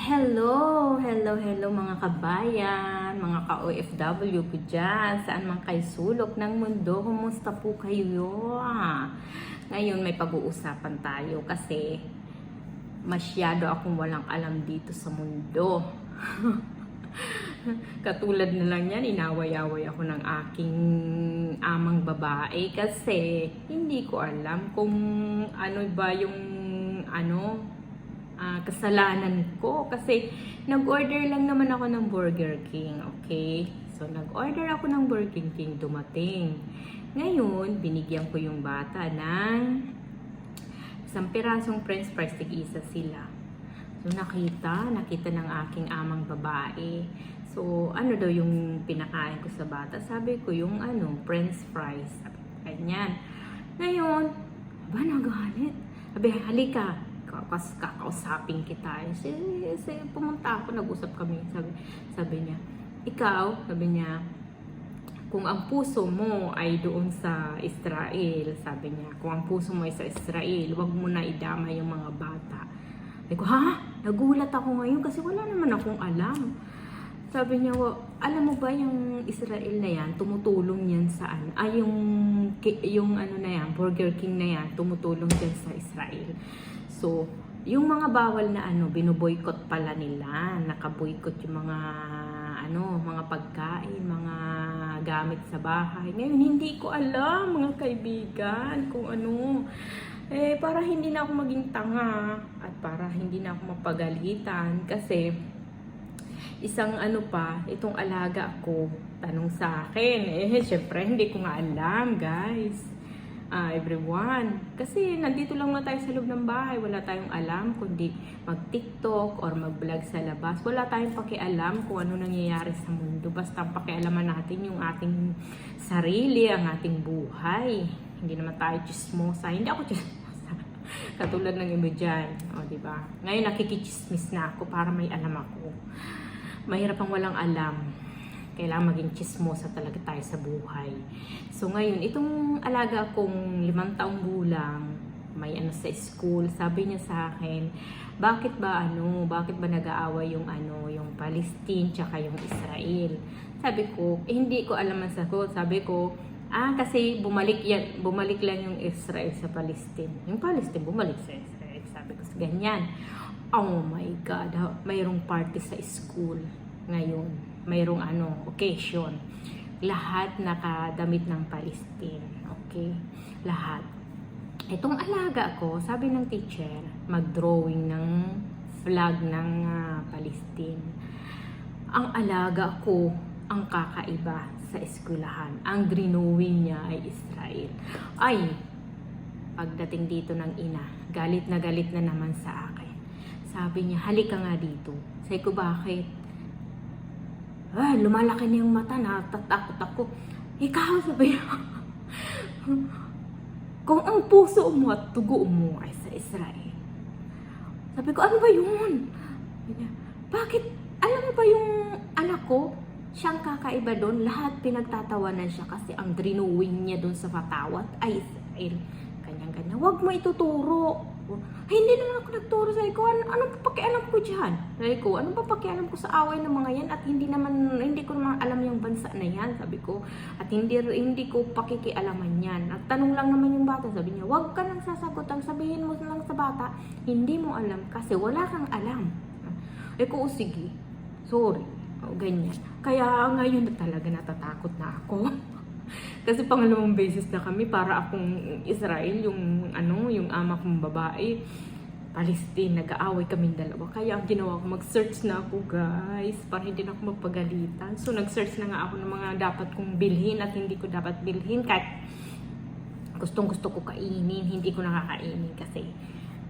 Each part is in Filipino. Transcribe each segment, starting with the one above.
Hello, hello, hello mga kabayan, mga ka-OFW ko dyan, saan man kayo sulok ng mundo, kumusta po kayo? Ngayon may pag-uusapan tayo kasi masyado akong walang alam dito sa mundo. Katulad na lang yan, inaway-away ako ng aking amang babae kasi hindi ko alam kung ano ba yung ano ah, kasalanan ko kasi nag-order lang naman ako ng Burger King, okay? So nag-order ako ng Burger King dumating. Ngayon, binigyan ko yung bata ng isang pirasong french fries, tig-isa sila. So nakita, nakita ng aking amang babae. So ano daw yung pinakain ko sa bata? Sabi ko yung ano, french fries. Ganyan. Ngayon, ba nagalit? Sabi, halika, kakas kakausapin kita. Eh, si, si, pumunta ako, nag-usap kami. Sabi, sabi niya, ikaw, sabi niya, kung ang puso mo ay doon sa Israel, sabi niya, kung ang puso mo ay sa Israel, wag mo na idama yung mga bata. Sabi ko, ha? Nagulat ako ngayon kasi wala naman akong alam. Sabi niya, "Wa- alam mo ba yung Israel na yan, tumutulong yan sa ano, ay yung, yung ano na yan, Burger King na yan, tumutulong yan sa Israel. So, yung mga bawal na ano, binoboykot pala nila, nakaboykot yung mga ano, mga pagkain, mga gamit sa bahay. Ngayon, hindi ko alam, mga kaibigan, kung ano. Eh, para hindi na ako maging tanga at para hindi na ako mapagalitan kasi isang ano pa, itong alaga ko, tanong sa akin. Eh, syempre, hindi ko nga alam, guys. Ah, everyone. Kasi nandito lang na tayo sa loob ng bahay. Wala tayong alam kundi mag-tiktok or mag-vlog sa labas. Wala tayong pakialam kung ano nangyayari sa mundo. Basta pakialaman natin yung ating sarili, ang ating buhay. Hindi naman tayo chismosa. Hindi ako chismosa. Katulad ng iba dyan. O, di ba? Ngayon nakikichismis na ako para may alam ako mahirap ang walang alam. Kailangan maging chismosa talaga tayo sa buhay. So ngayon, itong alaga kong limang taong gulang, may ano sa school, sabi niya sa akin, bakit ba ano, bakit ba nag-aaway yung ano, yung Palestine tsaka yung Israel? Sabi ko, eh, hindi ko alam ang sagot. Sabi ko, ah, kasi bumalik yan, bumalik lang yung Israel sa Palestine. Yung Palestine bumalik sa Israel. Sabi ko, ganyan. Oh my God, mayroong party sa school ngayon. Mayroong ano, occasion. Lahat nakadamit ng Palestine. Okay? Lahat. Itong alaga ko, sabi ng teacher, mag-drawing ng flag ng ah, Palestine. Ang alaga ko, ang kakaiba sa eskwelahan. Ang drinowing niya ay Israel. Ay, pagdating dito ng ina, galit na galit na naman sa akin. Sabi niya, halika nga dito. Sabi ko, bakit? Ay, lumalaki na yung mata, natatakot ako. Ikaw, sabi niya, kung ang puso mo at tugo mo ay sa Israel. Sabi ko, ano ba yun? Bakit? Alam mo ba yung anak ko? Siyang kakaiba doon. Lahat pinagtatawanan siya kasi ang drinowing niya doon sa patawat ay Israel. Kanyang-kanya. Huwag mo ituturo. Ay, hindi naman ako nagturo sa ko. Ano, anong papakialam ko dyan? Sabi ko, anong papakialam ko sa away ng mga yan? At hindi naman, hindi ko naman alam yung bansa na yan. Sabi ko, at hindi, hindi ko pakikialaman yan. At tanong lang naman yung bata. Sabi niya, huwag ka nang sasagot. Ang sabihin mo lang sa bata, hindi mo alam kasi wala kang alam. Eh ko, "Oh, sige. Sorry. O, ganyan. Kaya ngayon na talaga natatakot na ako. Kasi pangalawang beses na kami para akong Israel, yung ano, yung ama kong babae. Palestine, nag-aaway kaming dalawa. Kaya ang ginawa ko, mag-search na ako guys, para hindi na ako magpagalitan. So nag-search na nga ako ng mga dapat kong bilhin at hindi ko dapat bilhin. Kahit gustong gusto ko kainin, hindi ko nakakainin kasi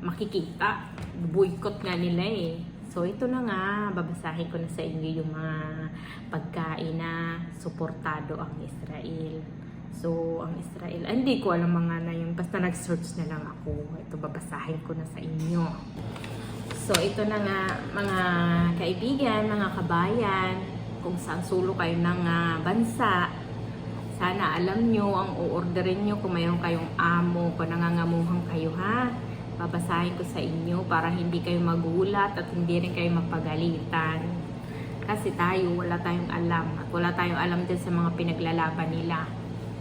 makikita. Boycott nga nila eh. So ito na nga, babasahin ko na sa inyo yung mga pagkain na suportado ang Israel. So, ang Israel, hindi ko alam mga na yun. Basta nag-search na lang ako. Ito, babasahin ko na sa inyo. So, ito na nga, mga kaibigan, mga kabayan, kung saan sulo kayo ng ah, bansa, sana alam nyo ang uorderin nyo kung mayroon kayong amo, kung nangangamuhan kayo ha. babasahin ko sa inyo para hindi kayo magulat at hindi rin kayo mapagalitan. Kasi tayo, wala tayong alam at wala tayong alam din sa mga pinaglalaban nila.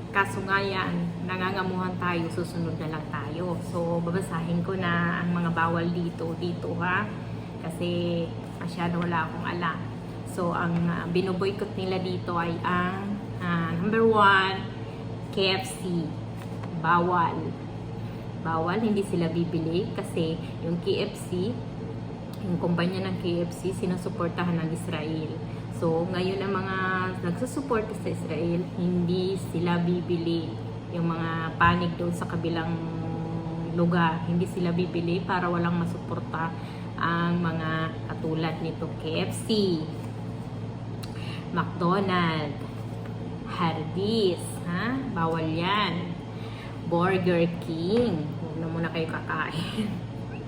Kaso nga yan, nangangamuhan tayo, susunod na lang tayo. So, babasahin ko na ang mga bawal dito, dito ha. Kasi masyado wala akong alam. So, ang uh, binoboykot nila dito ay ang ah, number one, KFC. Bawal. Bawal, hindi sila bibili kasi yung KFC, yung kumpanya ng KFC, sinusuportahan ng Israel. So, ngayon ang mga nagsusuporta sa Israel, hindi sila bibili yung mga panig doon sa kabilang lugar. Hindi sila bibili para walang masuporta ang mga katulad nito KFC, McDonald, Hardee's, ha? Bawal yan. Burger King. Huwag na muna kayo kakain.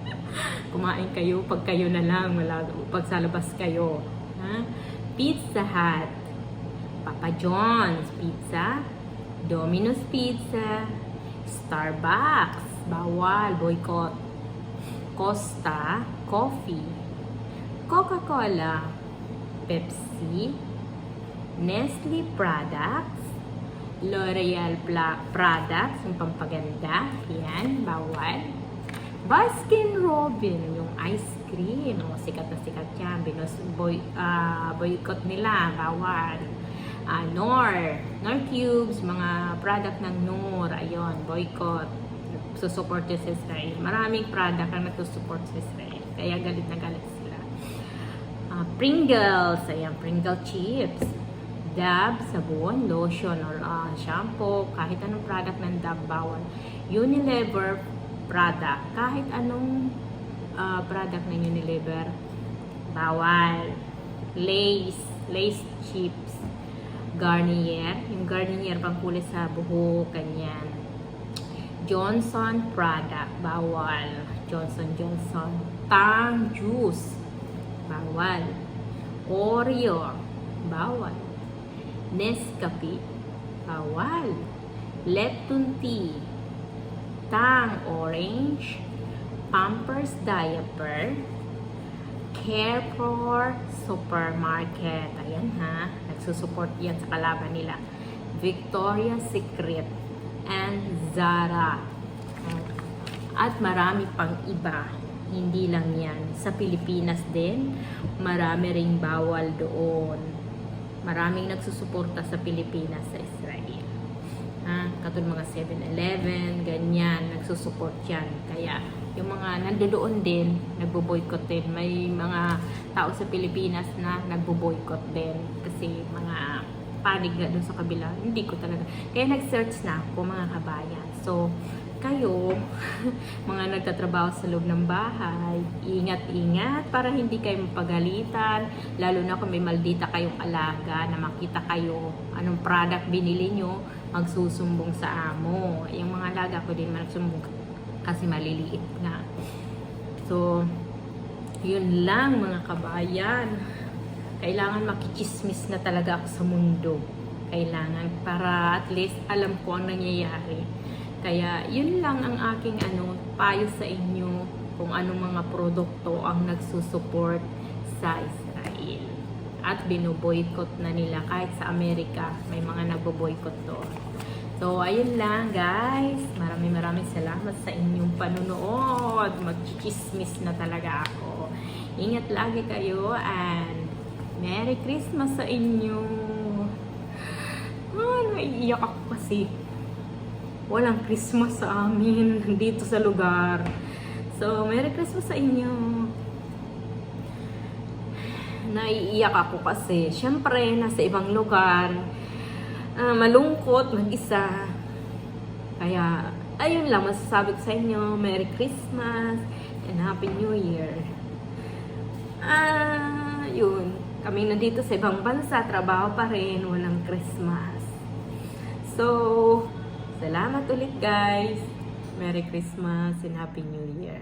Kumain kayo pag kayo na lang, wala, pag sa labas kayo. Ha? Pizza Hut, Papa John's Pizza, Domino's Pizza, Starbucks, bawal, boycott. Costa, Coffee, Coca-Cola, Pepsi, Nestle Products, L'Oreal Products, yung pampaganda, yan, bawal. Baskin Robin, yung ice cream, oh, sikat na sikat yan, binos, boy, ah, boycott nila, bawal. Ah, Nor, Nor Cubes, mga product ng Nor, ayun, boycott. Susupport sa Israel. Maraming product ang nagsusupport sa Israel. Kaya galit na galit sila. Ah, Pringles, ayan, Pringle chips. Dab, sabon, lotion, or ah, shampoo, kahit anong product ng Dab, bawal. Unilever product, kahit anong ah, product ng Unilever, bawal. Lace, Lace chips, Garnier, yung Garnier pangkulay sa buhok, ganyan. Johnson product, bawal. Johnson Johnson. Tang juice, bawal. Oreo, bawal. Nescafe, bawal. Lepton tea, Tang orange, Pampers diaper, Carrefour Supermarket. Ayan ha, nagsusupport yan sa kalaban nila. Victoria's Secret and Zara. At marami pang iba. Hindi lang yan. Sa Pilipinas din, marami ring bawal doon. Maraming nagsusuporta sa Pilipinas sa Israel. Ha? Katulad mga 7-Eleven, ganyan, nagsusupport yan. Kaya, yung mga nandoon din, nagbo-boycott din. May mga tao sa Pilipinas na nagbo-boycott din. Kasi mga panig na doon sa kabila. Hindi ko talaga. Kaya nag-search na ako mga kabayan. So, kayo, mga nagtatrabaho sa loob ng bahay, ingat-ingat para hindi kayo mapagalitan, lalo na kung may maldita kayong alaga na makita kayo anong product binili nyo, magsusumbong sa amo. Yung mga alaga ko din magsumbong kasi maliliit nga. So, yun lang mga kabayan. Kailangan makichismis na talaga ako sa mundo. Kailangan para at least alam ko ang nangyayari. Kaya yun lang ang aking ano, payo sa inyo kung anong mga produkto ang nagsusupport sa Israel. At binoboykot na nila kahit sa Amerika may mga nagbo-boykot doon. So, ayun lang guys. Maraming maraming salamat sa inyong panunood. Magchichismis na talaga ako. Ingat lagi kayo and Merry Christmas sa inyo. Ah, naiiyak ako kasi walang Christmas sa amin dito sa lugar. So, Merry Christmas sa inyo. Naiiyak ako kasi, syempre, nasa ibang lugar. Ah, malungkot, mag-isa. Kaya, ayun lang, masasabi ko sa inyo, Merry Christmas and Happy New Year. Ah, yun. Kami nandito sa ibang bansa, trabaho pa rin, walang Christmas. So, salamat ulit guys. Merry Christmas and Happy New Year.